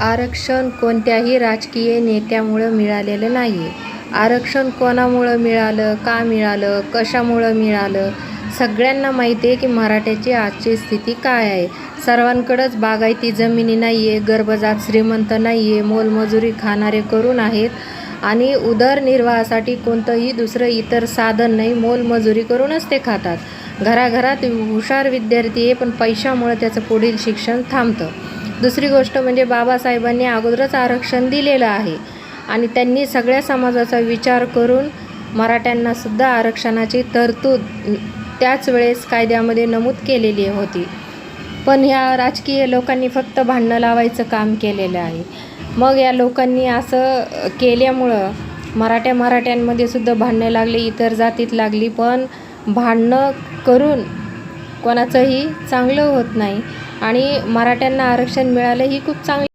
आरक्षण कोणत्याही राजकीय नेत्यामुळं मिळालेलं नाही आहे आरक्षण कोणामुळं मिळालं का मिळालं कशामुळं मिळालं सगळ्यांना माहिती आहे की मराठ्याची आजची स्थिती काय आहे. सर्वांकडंच बागायती जमिनी नाही आहे गर्भजात श्रीमंत नाही आहे मोलमजुरी खाणारे करून आहेत आणि उदरनिर्वाहासाठी कोणतंही दुसरं इतर साधन नाही मोलमजुरी करूनच ते खातात. घराघरात हुशार विद्यार्थी आहे पण पैशामुळं त्याचं पुढील शिक्षण थांबतं. दुसरी गोष्ट म्हणजे बाबासाहेबांनी अगोदरच आरक्षण दिलेलं आहे. आणि त्यांनी सगळ्या समाजाचा विचार करून मराठ्यांनासुद्धा आरक्षणाची तरतूद त्याच वेळेस कायद्यामध्ये नमूद केलेली होती. पण ह्या राजकीय लोकांनी फक्त भांडणं लावायचं काम केलेलं आहे. मग या लोकांनी असं केल्यामुळं मराठ्या मराठ्यांमध्ये सुद्धा भांडणं लागली इतर जातीत लागली. पण भांडणं करून कोणाचंही चांगलं होत नाही. आणि मराठ्यांना आरक्षण मिळालं ही खूप चांगली